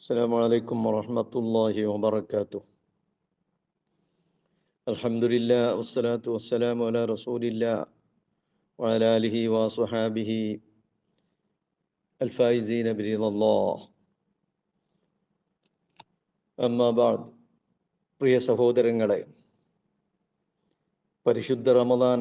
السلام عليكم ورحمة الله وبركاته الحمد لله والصلاة والسلام على رسول الله وعلى آله وصحابه الفائزين برضا الله أما بعد പ്രിയ സഹോദരങ്ങളെ പരിശുദ്ധ റമദാൻ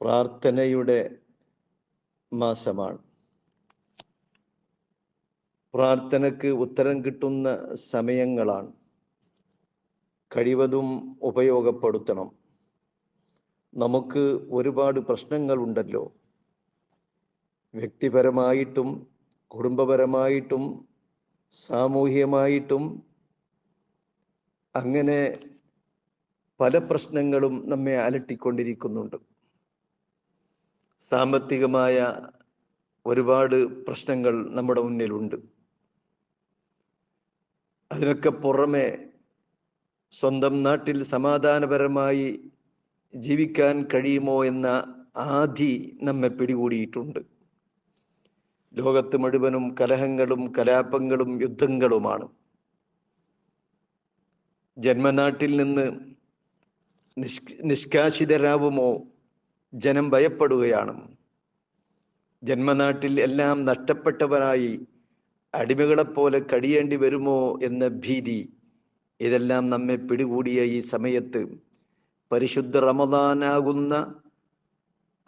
പ്രാർത്ഥനയുടെ മാസമാണ് പ്രാർത്ഥനയ്ക്ക് ഉത്തരം കിട്ടുന്ന സമയങ്ങളാണ്. കഴിവതും ഉപയോഗപ്പെടുത്തണം. നമുക്ക് ഒരുപാട് പ്രശ്നങ്ങളുണ്ടല്ലോ. വ്യക്തിപരമായിട്ടും കുടുംബപരമായിട്ടും സാമൂഹികമായിട്ടും അങ്ങനെ പല പ്രശ്നങ്ങളും നമ്മെ അലട്ടിക്കൊണ്ടിരിക്കുന്നുണ്ട്. സാമ്പത്തികമായ ഒരുപാട് പ്രശ്നങ്ങൾ നമ്മുടെ മുന്നിലുണ്ട്. അതിനൊക്കെ പുറമെ സ്വന്തം നാട്ടിൽ സമാധാനപരമായി ജീവിക്കാൻ കഴിയുമോ എന്ന ആധി നമ്മെ പിടികൂടിയിട്ടുണ്ട്. ലോകത്ത് മുഴുവനും കലഹങ്ങളും കലാപങ്ങളും യുദ്ധങ്ങളുമാണ്. ജന്മനാട്ടിൽ നിന്ന് നിഷ് നിഷ്കാശിതരാവുമോ ജനം ഭയപ്പെടുകയാണ്. ജന്മനാട്ടിൽ എല്ലാം നഷ്ടപ്പെട്ടവരായി അടിമകളെപ്പോലെ കഴിയേണ്ടി വരുമോ എന്ന ഭീതി ഇതെല്ലാം നമ്മെ പിടികൂടിയ ഈ സമയത്ത് പരിശുദ്ധ റമദാനാകുന്ന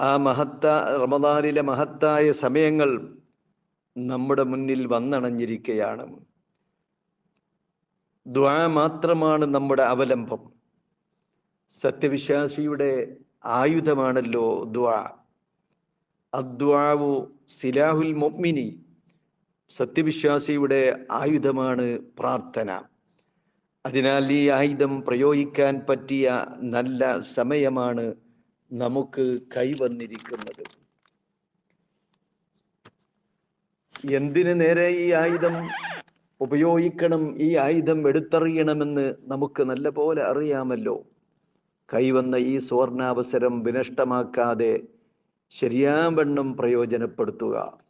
ആ മഹത്ത റമദാനിലെ മഹത്തായ സമയങ്ങൾ നമ്മുടെ മുന്നിൽ വന്നണഞ്ഞിരിക്കുകയാണ് ദ്വാ മാത്രമാണ് നമ്മുടെ അവലംബം. സത്യവിശ്വാസിയുടെ ആയുധമാണല്ലോ ദ്വാ. അദ്വാവു സിലാഹുൽ മൊമിനി സത്യവിശ്വാസിയുടെ ആയുധമാണ് പ്രാർത്ഥന. അതിനാൽ ഈ ആയുധം പ്രയോഗിക്കാൻ പറ്റിയ നല്ല സമയമാണ് നമുക്ക് കൈവന്നിരിക്കുന്നത്. എന്തിനു നേരെ ഈ ആയുധം ഉപയോഗിക്കണം? ഈ ആയുധം എടുത്തറിയണമെന്ന് നമുക്ക് നല്ല പോലെ അറിയാമല്ലോ. കൈവന്ന ഈ സുവർണാവസരം വിനഷ്ടമാക്കാതെ ശരിയാവണ്ണം പ്രയോജനപ്പെടുത്തുക.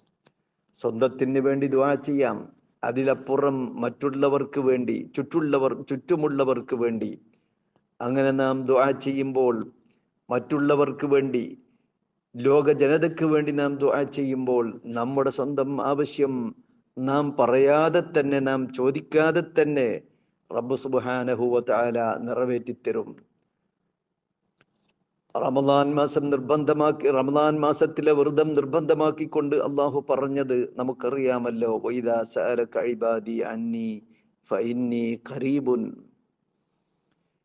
സ്വന്തത്തിന് വേണ്ടി ദ്വാ ചെയ്യാം. അതിലപ്പുറം മറ്റുള്ളവർക്ക് വേണ്ടി ചുറ്റുള്ളവർ ചുറ്റുമുള്ളവർക്ക് വേണ്ടി. അങ്ങനെ നാം ദ്വാ ചെയ്യുമ്പോൾ മറ്റുള്ളവർക്ക് വേണ്ടി ലോക ജനതയ്ക്ക് വേണ്ടി നാം ദ്വാ ചെയ്യുമ്പോൾ നമ്മുടെ സ്വന്തം ആവശ്യം നാം പറയാതെ തന്നെ നാം ചോദിക്കാതെ തന്നെ റബ്ബ് സുബാനഹുവ താല നിറവേറ്റിത്തരും. റമദാൻ മാസം നിർബന്ധമാക്കി റമദാൻ മാസത്തിലെ വ്രതം നിർബന്ധമാക്കിക്കൊണ്ട് അള്ളാഹു പറഞ്ഞത് നമുക്കറിയാമല്ലോ. അന്നി ഫഇന്നി ഖരീബുൻ.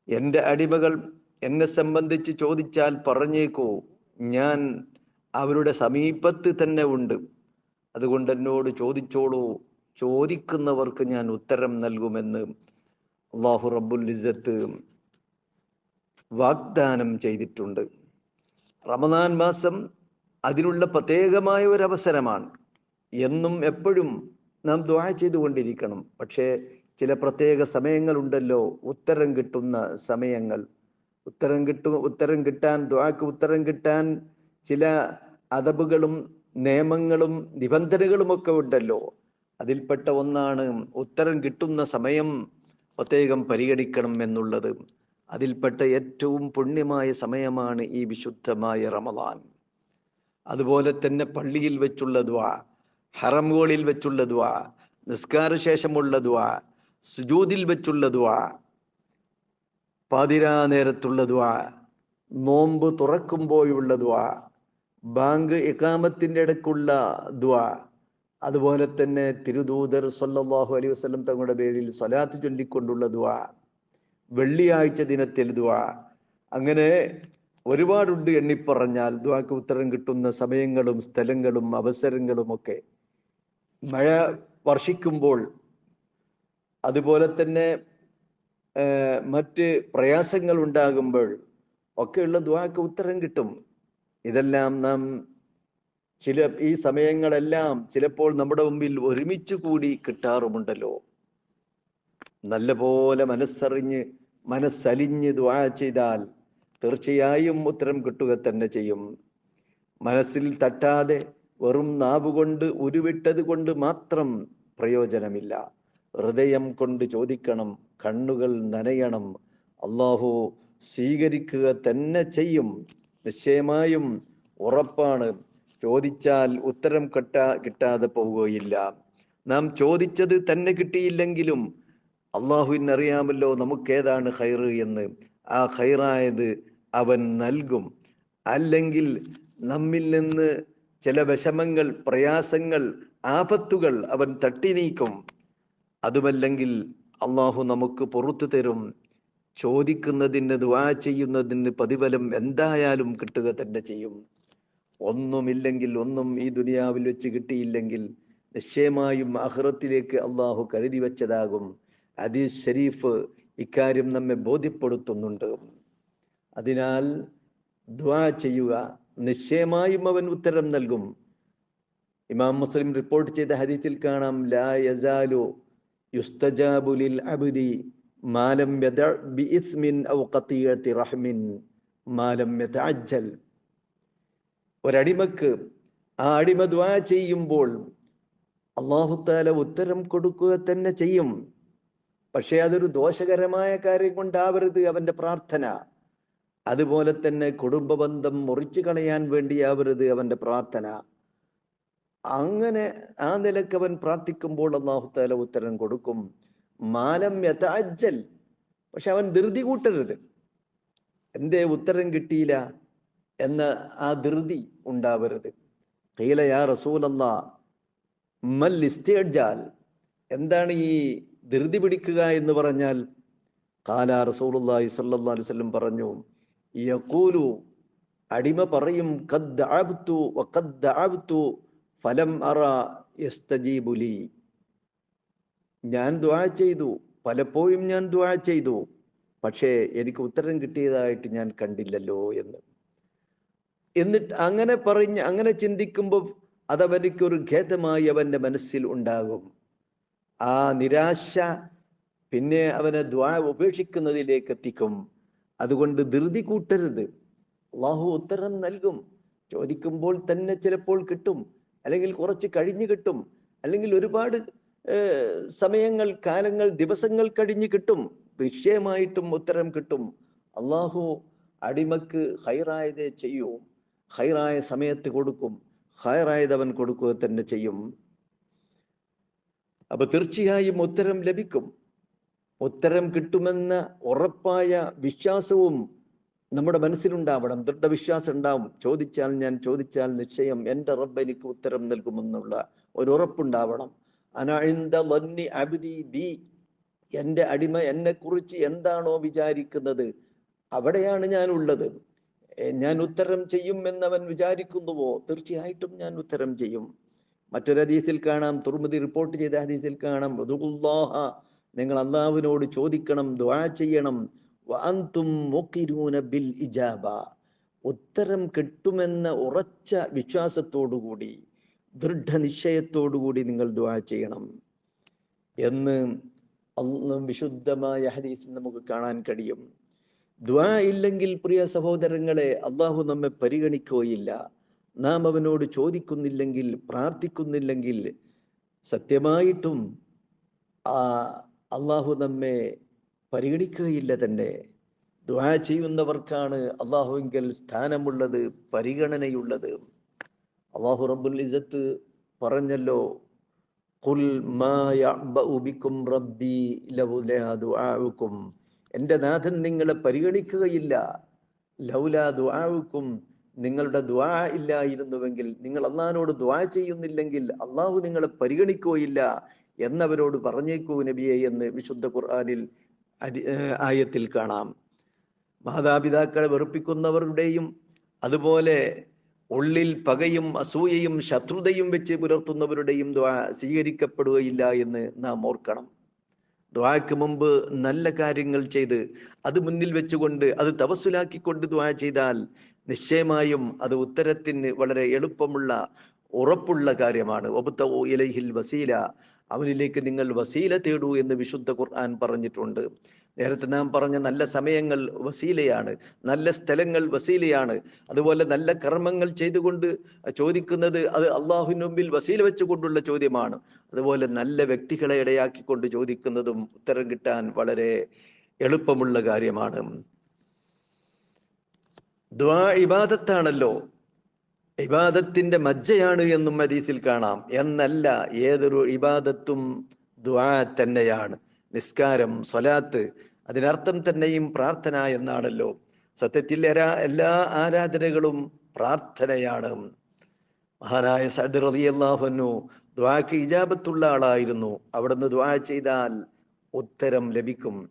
എന്റെ അടിമകൾ എന്നെ സംബന്ധിച്ച് ചോദിച്ചാൽ പറഞ്ഞേക്കോ ഞാൻ അവരുടെ സമീപത്ത് തന്നെ ഉണ്ട്. അതുകൊണ്ട് എന്നോട് ചോദിച്ചോളൂ ചോദിക്കുന്നവർക്ക് ഞാൻ ഉത്തരം നൽകുമെന്ന് അള്ളാഹു റബ്ബുൽ ഇസ്സത്ത് വാഗ്ദാനം ചെയ്തിട്ടുണ്ട്. റമദാൻ മാസം അതിനുള്ള പ്രത്യേകമായ ഒരു അവസരമാണ്. എന്നും എപ്പോഴും നാം ദ്വാ ചെയ്തുകൊണ്ടിരിക്കണം. പക്ഷേ ചില പ്രത്യേക സമയങ്ങളുണ്ടല്ലോ. ഉത്തരം കിട്ടുന്ന സമയങ്ങൾ. ഉത്തരം കിട്ടു ഉത്തരം കിട്ടാൻ ദ്വാക്ക് ഉത്തരം കിട്ടാൻ ചില അതബുകളും നിയമങ്ങളും നിബന്ധനകളുമൊക്കെ ഉണ്ടല്ലോ. അതിൽപ്പെട്ട ഒന്നാണ് ഉത്തരം കിട്ടുന്ന സമയം പ്രത്യേകം പരിഗണിക്കണം എന്നുള്ളത്. അതിൽപ്പെട്ട ഏറ്റവും പുണ്യമായ സമയമാണ് ഈ വിശുദ്ധമായ റമദാൻ. അതുപോലെ തന്നെ പള്ളിയിൽ വെച്ചുള്ള ദ്വാ ഹറമുകളിൽ വെച്ചുള്ള ദ്വാ നിസ്കാര ശേഷമുള്ള ദ്വാ സുജൂതിൽ വെച്ചുള്ള ദ്വാ പാതിരാ നേരത്തുള്ള ദ്വാ നോമ്പ് തുറക്കുമ്പോഴുള്ള ദ്വാ ബാങ്ക് ഇക്കാമത്തിന്റെ ഇടയ്ക്കുള്ള ദ്വാ അതുപോലെ തന്നെ തിരുദൂതർ സല്ലല്ലാഹു അലൈഹി വസല്ലം തങ്ങളുടെ പേരിൽ സ്വലാത്ത് ചൊല്ലിക്കൊണ്ടുള്ള ദ്വാ വെള്ളിയാഴ്ച ദിനത്തിൽ ദ്വാ അങ്ങനെ ഒരുപാടുണ്ട് എണ്ണിപ്പറഞ്ഞാൽ ദ്വാക്ക് ഉത്തരം കിട്ടുന്ന സമയങ്ങളും സ്ഥലങ്ങളും അവസരങ്ങളും ഒക്കെ. മഴ വർഷിക്കുമ്പോൾ അതുപോലെ തന്നെ മറ്റ് പ്രയാസങ്ങൾ ഉണ്ടാകുമ്പോൾ ഒക്കെയുള്ള ദ്വാക്ക് ഉത്തരം കിട്ടും. ഇതെല്ലാം നാം ചില ഈ സമയങ്ങളെല്ലാം ചിലപ്പോൾ നമ്മുടെ മുമ്പിൽ ഒരുമിച്ച് കൂടി കിട്ടാറുമുണ്ടല്ലോ. നല്ലപോലെ മനസ്സറിഞ്ഞ് മനസ്സലിഞ്ഞ് ദ്വാ ചെയ്താൽ തീർച്ചയായും ഉത്തരം കിട്ടുക തന്നെ ചെയ്യും. മനസ്സിൽ തട്ടാതെ വെറും നാവുകൊണ്ട് ഉരുവിട്ടത് കൊണ്ട് മാത്രം പ്രയോജനമില്ല. ഹൃദയം കൊണ്ട് ചോദിക്കണം കണ്ണുകൾ നനയണം. അള്ളാഹു സ്വീകരിക്കുക തന്നെ ചെയ്യും. നിശ്ചയമായും ഉറപ്പാണ്. ചോദിച്ചാൽ ഉത്തരം കിട്ടാ കിട്ടാതെ പോവുകയില്ല. നാം ചോദിച്ചത് തന്നെ കിട്ടിയില്ലെങ്കിലും അള്ളാഹുവിനറിയാമല്ലോ നമുക്കേതാണ് ഹൈറ് എന്ന്. ആ ഹൈറായത് അവൻ നൽകും. അല്ലെങ്കിൽ നമ്മിൽ നിന്ന് ചില വിഷമങ്ങൾ പ്രയാസങ്ങൾ ആപത്തുകൾ അവൻ തട്ടി നീക്കും അതുമല്ലെങ്കിൽ അള്ളാഹു നമുക്ക് പുറത്തു തരും. ചോദിക്കുന്നതിന് ദുവാ ചെയ്യുന്നതിന് പ്രതിഫലം എന്തായാലും കിട്ടുക തന്നെ ചെയ്യും. ഒന്നുമില്ലെങ്കിൽ ഒന്നും ഈ ദുനിയാവിൽ വെച്ച് കിട്ടിയില്ലെങ്കിൽ നിശ്ചയമായും അഹ്റത്തിലേക്ക് അള്ളാഹു കരുതി വെച്ചതാകും. ഹദീസ് ഷരീഫ് ഇക്കാര്യം നമ്മെ ബോധ്യപ്പെടുത്തുന്നുണ്ട്. അതിനാൽ ദ്വാ ചെയ്യുക നിശ്ചയമായും അവൻ ഉത്തരം നൽകും. ഇമാം മുസ്ലിം റിപ്പോർട്ട് ചെയ്ത ഹദീത്തിൽ കാണാം ലാ യസാലു യുസ്തജാബുലിൽ അബുദി മാലം ഔ റഹ്മിൻ മാലം യതഅജ്ജൽ ഒരടിമക്ക് ആ അടിമ ദ്വാ ചെയ്യുമ്പോൾ അള്ളാഹുത്താല ഉത്തരം കൊടുക്കുക തന്നെ ചെയ്യും. പക്ഷെ അതൊരു ദോഷകരമായ കാര്യം കൊണ്ടാവരുത് അവന്റെ പ്രാർത്ഥന. അതുപോലെ തന്നെ കുടുംബബന്ധം മുറിച്ചു കളയാൻ വേണ്ടിയാവരുത് അവന്റെ പ്രാർത്ഥന. അങ്ങനെ ആ നിലയ്ക്ക് അവൻ പ്രാർത്ഥിക്കുമ്പോൾ അള്ളാഹുത്താല ഉത്തരം കൊടുക്കും. മാലം യഥാജ്ജൽ പക്ഷെ അവൻ ധൃതി കൂട്ടരുത്. എന്തേ ഉത്തരം കിട്ടിയില്ല? എന്ന ആ ധൃതി ഉണ്ടാവരുത്. കീലയാ റസൂലല്ലാ മൽ എന്താണ് ഈ ധൃതി പിടിക്കുക എന്ന് പറഞ്ഞാൽ കാല റസൂലുള്ളാഹി സ്വല്ലല്ലാഹു അലൈഹി വസല്ലം പറഞ്ഞു യഖൂലു അടിമ പറയും ഫലം അറ യസ്തജീബു ലി. ഞാൻ ദുആ ചെയ്തു പലപ്പോഴും ഞാൻ ദുആ ചെയ്തു പക്ഷേ എനിക്ക് ഉത്തരം കിട്ടിയതായിട്ട് ഞാൻ കണ്ടില്ലല്ലോ എന്ന്. എന്നിട്ട് അങ്ങനെ പറഞ്ഞ് അങ്ങനെ ചിന്തിക്കുമ്പോൾ അതവനിക്കൊരു ഖേദമായി അവന്റെ മനസ്സിൽ ഉണ്ടാകും. ആ നിരാശ പിന്നെ അവനെ ദ്വാ ഉപേക്ഷിക്കുന്നതിലേക്ക് എത്തിക്കും. അതുകൊണ്ട് ധൃതി കൂട്ടരുത്. അള്ളാഹു ഉത്തരം നൽകും. ചോദിക്കുമ്പോൾ തന്നെ ചിലപ്പോൾ കിട്ടും. അല്ലെങ്കിൽ കുറച്ച് കഴിഞ്ഞു കിട്ടും. അല്ലെങ്കിൽ ഒരുപാട് സമയങ്ങൾ കാലങ്ങൾ ദിവസങ്ങൾ കഴിഞ്ഞ് കിട്ടും. നിശ്ചയമായിട്ടും ഉത്തരം കിട്ടും. അള്ളാഹു അടിമക്ക് ഹൈറായതേ ചെയ്യും. ഹൈറായ സമയത്ത് കൊടുക്കും. ഹൈറായത് അവൻ കൊടുക്കുക തന്നെ ചെയ്യും. അപ്പൊ തീർച്ചയായും ഉത്തരം ലഭിക്കും. ഉത്തരം കിട്ടുമെന്ന ഉറപ്പായ വിശ്വാസവും നമ്മുടെ മനസ്സിലുണ്ടാവണം. ദൃഢവിശ്വാസം ഉണ്ടാവും. ചോദിച്ചാൽ ഞാൻ ചോദിച്ചാൽ നിശ്ചയം. എന്റെ റബ്ബ് എനിക്ക് ഉത്തരം നൽകുമെന്നുള്ള ഒരു ഉറപ്പുണ്ടാവണം ബി. എന്റെ അടിമ എന്നെ കുറിച്ച് എന്താണോ വിചാരിക്കുന്നത്? അവിടെയാണ് ഞാൻ ഉള്ളത് ഞാൻ ഉത്തരം ചെയ്യും എന്നവൻ വിചാരിക്കുന്നുവോ? തീർച്ചയായിട്ടും ഞാൻ ഉത്തരം ചെയ്യും. മറ്റൊരു ഹദീസിൽ കാണാം തുർമുദി റിപ്പോർട്ട് ചെയ്ത ഹദീസിൽ കാണാം. നിങ്ങൾ അള്ളാഹുവിനോട് ചോദിക്കണം ദ്വാ ചെയ്യണം. ബിൽ ഇജാബ. ഉത്തരം കിട്ടുമെന്ന ഉറച്ച വിശ്വാസത്തോടുകൂടി ദൃഢനിശ്ചയത്തോടുകൂടി നിങ്ങൾ ദ്വാ ചെയ്യണം. എന്ന് വിശുദ്ധമായ ഹദീസിൽ നമുക്ക് കാണാൻ കഴിയും. ദ്വാ ഇല്ലെങ്കിൽ പ്രിയ സഹോദരങ്ങളെ അള്ളാഹു നമ്മെ പരിഗണിക്കുകയില്ല. നാം അവനോട് ചോദിക്കുന്നില്ലെങ്കിൽ പ്രാർത്ഥിക്കുന്നില്ലെങ്കിൽ സത്യമായിട്ടും ആ അള്ളാഹു നമ്മെ പരിഗണിക്കുകയില്ല തന്നെ. ദ്വാ ചെയ്യുന്നവർക്കാണ് അള്ളാഹുവിങ്കൽ സ്ഥാനമുള്ളത് പരിഗണനയുള്ളത്. അള്ളാഹു റബ്ബുൽ ഇസത്ത് പറഞ്ഞല്ലോ റബ്ബി എന്റെ നാഥൻ നിങ്ങളെ പരിഗണിക്കുകയില്ല. ലൗലാ ദുആഉക്കും നിങ്ങളുടെ ദ്വാ ഇല്ലായിരുന്നുവെങ്കിൽ നിങ്ങൾ അള്ളാഹിനോട് ദ്വാ ചെയ്യുന്നില്ലെങ്കിൽ അള്ളാഹു നിങ്ങളെ പരിഗണിക്കുകയില്ല എന്നവരോട് പറഞ്ഞേക്കൂ നബിയെ എന്ന് വിശുദ്ധ ഖുർആാനിൽ ആയത്തിൽ കാണാം. മാതാപിതാക്കളെ വെറുപ്പിക്കുന്നവരുടെയും അതുപോലെ ഉള്ളിൽ പകയും അസൂയയും ശത്രുതയും വെച്ച് പുലർത്തുന്നവരുടെയും ദ്വാ സ്വീകരിക്കപ്പെടുകയില്ല എന്ന് നാം ഓർക്കണം. ദ്വാക്ക് മുമ്പ് നല്ല കാര്യങ്ങൾ ചെയ്ത് അത് മുന്നിൽ വെച്ചുകൊണ്ട് അത് തപസ്സിലാക്കിക്കൊണ്ട് ദ്വാ ചെയ്താൽ നിശ്ചയമായും അത് ഉത്തരത്തിന് വളരെ എളുപ്പമുള്ള ഉറപ്പുള്ള കാര്യമാണ്. ഇലഹിൽ വസീല അവനിലേക്ക് നിങ്ങൾ വസീല തേടൂ എന്ന് വിശുദ്ധ ഖുർആൻ പറഞ്ഞിട്ടുണ്ട്. നേരത്തെ നാം പറഞ്ഞ നല്ല സമയങ്ങൾ വസീലയാണ് നല്ല സ്ഥലങ്ങൾ വസീലയാണ്. അതുപോലെ നല്ല കർമ്മങ്ങൾ ചെയ്തുകൊണ്ട് ചോദിക്കുന്നത് അത് അള്ളാഹുവിന് മുമ്പിൽ വസീല വെച്ചുകൊണ്ടുള്ള ചോദ്യമാണ്. അതുപോലെ നല്ല വ്യക്തികളെ ഇടയാക്കിക്കൊണ്ട് ചോദിക്കുന്നതും ഉത്തരം കിട്ടാൻ വളരെ എളുപ്പമുള്ള കാര്യമാണ്. ദ്വാ ഇബാദത്താണല്ലോ. ഇബാദത്തിന്റെ മജ്ജയാണ് എന്നും ഹദീസിൽ കാണാം. എന്നല്ല ഏതൊരു ഇബാദത്തും ദ്വാ തന്നെയാണ്. നിസ്കാരം സ്വലാത്ത് അതിനർത്ഥം തന്നെയും പ്രാർത്ഥന എന്നാണല്ലോ. സത്യത്തിൽ എല്ലാ ആരാധനകളും പ്രാർത്ഥനയാണ്. മഹാനായ സഅദ് റളിയല്ലാഹു ദ്വാക്ക് ഇജാബത്തുള്ള ആളായിരുന്നു. അവിടുന്ന് ദ്വാ ചെയ്താൽ ഉത്തരം ലഭിക്കും.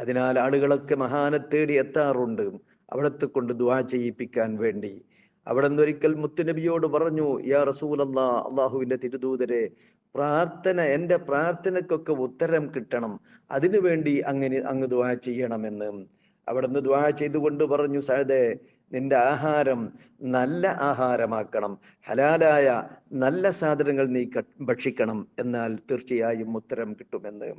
അതിനാൽ ആളുകളൊക്കെ മഹാനെ തേടി എത്താറുണ്ട്. അവിടത്തെ കൊണ്ട് ദ്വാ ചെയ്യിപ്പിക്കാൻ വേണ്ടി. അവിടെ നിന്ന് ഒരിക്കൽ മുത്തുനബിയോട് പറഞ്ഞു യാ റസൂലല്ലാ അള്ളാഹുവിന്റെ തിരുദൂതരെ പ്രാർത്ഥന എന്റെ പ്രാർത്ഥനക്കൊക്കെ ഉത്തരം കിട്ടണം. അതിനു വേണ്ടി അങ്ങനെ അങ്ങ് ദ്വാ ചെയ്യണമെന്ന്. അവിടെ നിന്ന് ദ്വാ ചെയ്തുകൊണ്ട് പറഞ്ഞു സഹദേ നിന്റെ ആഹാരം നല്ല ആഹാരമാക്കണം. ഹലാലായ നല്ല സാധനങ്ങൾ നീ ഭക്ഷിക്കണം. എന്നാൽ തീർച്ചയായും ഉത്തരം കിട്ടുമെന്ന്.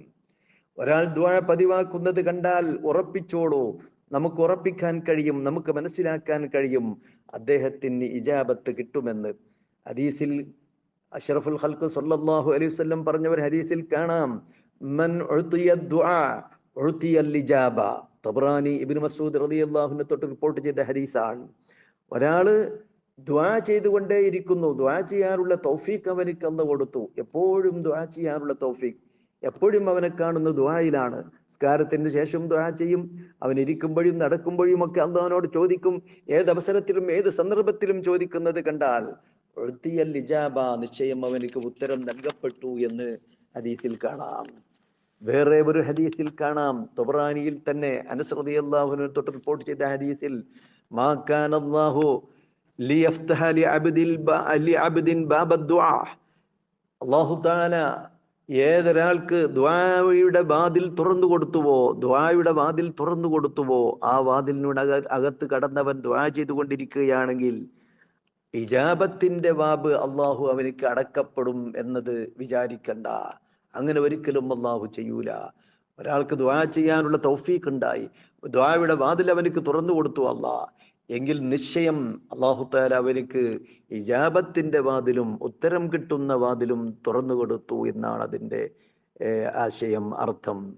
ഒരാൾ ദ്വാ പതിവാക്കുന്നത് കണ്ടാൽ ഉറപ്പിച്ചോളൂ. നമുക്ക് ഉറപ്പിക്കാൻ കഴിയും നമുക്ക് മനസ്സിലാക്കാൻ കഴിയും അദ്ദേഹത്തിന് ഇജാബത്ത് കിട്ടുമെന്ന്. ഹദീസിൽ അഷറഫുൽ ഹൽക്ക് അലൈഹി വസല്ലം പറഞ്ഞ ഒരു ഹദീസിൽ കാണാം. മൻ ഇജാബ തബ്രാനി ഇബ്നു മസ്ഊദ് റളിയല്ലാഹുവിനെ തൊട്ട് റിപ്പോർട്ട് ചെയ്ത ഹദീസാണ്. ഒരാൾ ദ്വാ ചെയ്തുകൊണ്ടേയിരിക്കുന്നു. ദ്വാ ചെയ്യാനുള്ള തൗഫീഖ് അവനിക്ക് അന്ന് കൊടുത്തു എപ്പോഴും ദ്വാ ചെയ്യാനുള്ള തൗഫീഖ്. എപ്പോഴും അവനെ കാണുന്ന ദ്വായിലാണ് സ്കാരത്തിന് ശേഷം ദ്വാ ചെയ്യും. അവൻ ഇരിക്കുമ്പോഴും നടക്കുമ്പോഴും ഒക്കെ അള്ളഹാനോട് ചോദിക്കും ഏത് അവസരത്തിലും ഏത് സന്ദർഭത്തിലും ചോദിക്കുന്നത് കണ്ടാൽ ഇജാബ നിശ്ചയം അവനക്ക് ഉത്തരം നൽകപ്പെട്ടു എന്ന് ഹദീസിൽ കാണാം. വേറെ ഒരു ഹദീസിൽ കാണാം. തൊബറാനിയിൽ തന്നെ അനുസൃതി അള്ളാഹുവിനെ തൊട്ട് റിപ്പോർട്ട് ചെയ്ത ഹദീസിൽ അള്ളാഹു ലിയഫ്തഹ ഏതൊരാൾക്ക് ദ്വായുടെ വാതിൽ തുറന്നു കൊടുത്തുവോ ദ്വായുടെ വാതിൽ തുറന്നു കൊടുത്തുവോ ആ വാതിലിനോട് അകത്ത് കടന്നവൻ ദ്വാ ചെയ്തുകൊണ്ടിരിക്കുകയാണെങ്കിൽ ഇജാബത്തിന്റെ വാബ് അള്ളാഹു അവനിക്ക് അടക്കപ്പെടും എന്നത് വിചാരിക്കണ്ട. അങ്ങനെ ഒരിക്കലും അള്ളാഹു ചെയ്യൂല. ഒരാൾക്ക് ദ്വാ ചെയ്യാനുള്ള തൗഫീഖ് ഉണ്ടായി. ദ്വായുടെ വാതിൽ അവനിക്ക് തുറന്നു കൊടുത്തു അള്ളാഹ് എങ്കിൽ നിശ്ചയം അള്ളാഹു താല അവർക്ക് ഇജാബത്തിന്റെ വാതിലും ഉത്തരം കിട്ടുന്ന വാതിലും തുറന്നു കൊടുത്തു എന്നാണ് അതിന്റെ ആശയം അർത്ഥം.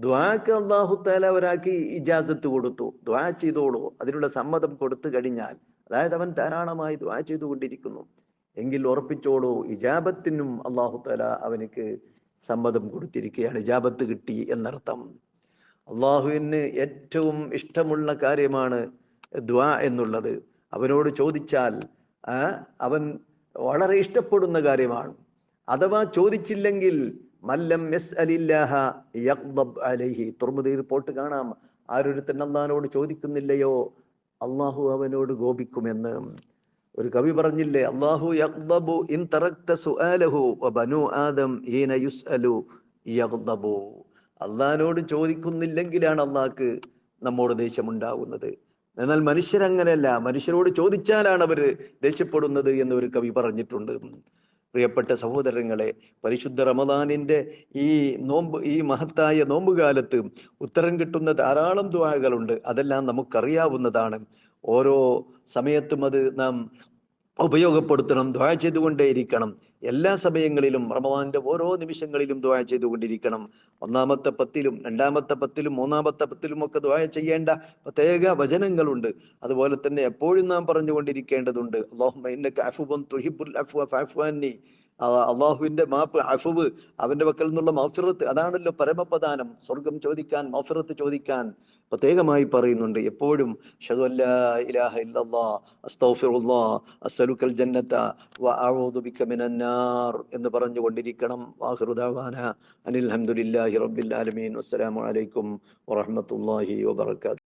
ദ്വാക്ക് ഇജാസത്ത് കൊടുത്തു. ദ്വാ ചെയ്തോളൂ. അതിനുള്ള സമ്മതം കൊടുത്തു കഴിഞ്ഞാൽ അതായത് അവൻ ധാരാളമായി ദ്വാ ചെയ്തുകൊണ്ടിരിക്കുന്നു. എങ്കിൽ ഉറപ്പിച്ചോളൂ ഇജാബത്തിനും അള്ളാഹു താല അവനക്ക് സമ്മതം കൊടുത്തിരിക്കുകയാണ്. ഇജാബത്ത് കിട്ടി എന്നർത്ഥം. അള്ളാഹുവിന് ഏറ്റവും ഇഷ്ടമുള്ള കാര്യമാണ് ദ്വാ എന്നുള്ളത്. അവനോട് ചോദിച്ചാൽ അവൻ വളരെ ഇഷ്ടപ്പെടുന്ന കാര്യമാണ്. അഥവാ ചോദിച്ചില്ലെങ്കിൽ മല്ലം എസ് അലില്ലാഹ അലൈഹി. തുറമുദി റിപ്പോർട്ട് കാണാം. ആരൊരുത്തൻ അള്ളഹാനോട് ചോദിക്കുന്നില്ലയോ? അള്ളാഹു അവനോട് ഗോപിക്കുമെന്ന് ഒരു കവി പറഞ്ഞില്ലേ അള്ളാഹു യഖ്ദബു ഇൻ തറക്ത സുആലഹു വ ബനൂ ആദം ഹീന യുസ്അലു യഖ്ദബു അള്ളഹാനോട് ചോദിക്കുന്നില്ലെങ്കിലാണ് അള്ളാഹ്ക്ക് നമ്മോട് ദേഷ്യമുണ്ടാകുന്നത് എന്നാൽ മനുഷ്യരങ്ങനെയല്ല മനുഷ്യരോട് ചോദിച്ചാലാണ് അവർ ദേഷ്യപ്പെടുന്നത് എന്ന് ഒരു കവി പറഞ്ഞിട്ടുണ്ട്. പ്രിയപ്പെട്ട സഹോദരങ്ങളെ പരിശുദ്ധ റമദാനിന്റെ ഈ നോമ്പ് ഈ മഹത്തായ നോമ്പുകാലത്ത് ഉത്തരം കിട്ടുന്ന ധാരാളം ദ്വാകളുണ്ട് അതെല്ലാം നമുക്കറിയാവുന്നതാണ്. ഓരോ സമയത്തും അത് നാം ഉപയോഗപ്പെടുത്തണം ദ്വാ ചെയ്തുകൊണ്ടേയിരിക്കണം. എല്ലാ സമയങ്ങളിലും റമവാന്റെ ഓരോ നിമിഷങ്ങളിലും ദ്വാ ചെയ്തുകൊണ്ടിരിക്കണം. ഒന്നാമത്തെ പത്തിലും രണ്ടാമത്തെ പത്തിലും മൂന്നാമത്തെ പത്തിലും ഒക്കെ ദ്വാ ചെയ്യേണ്ട പ്രത്യേക വചനങ്ങളുണ്ട്. അതുപോലെ തന്നെ എപ്പോഴും നാം പറഞ്ഞുകൊണ്ടിരിക്കേണ്ടതുണ്ട്. അള്ളാഹുവിന്റെ മാപ്പ് അഫുവ് അവന്റെ പക്കൽ നിന്നുള്ള മൗഫിറത്ത് അതാണല്ലോ പരമപ്രധാനം. സ്വർഗം ചോദിക്കാൻ മൗഫിറത്ത് ചോദിക്കാൻ. പ്രത്യേകമായി പറയുന്നുണ്ട്. എപ്പോഴും ഇലാഹ ബിക മിനന്നാർ എന്ന് പറഞ്ഞുകൊണ്ടിരിക്കണം വാഹിറുദാവാന അനിൽ ഹംദുലില്ലാഹി റബ്ബിൽ ആലമീൻ. വസ്സലാമു അലൈക്കും വറഹ്മത്തുള്ളാഹി വബറകാതുഹു.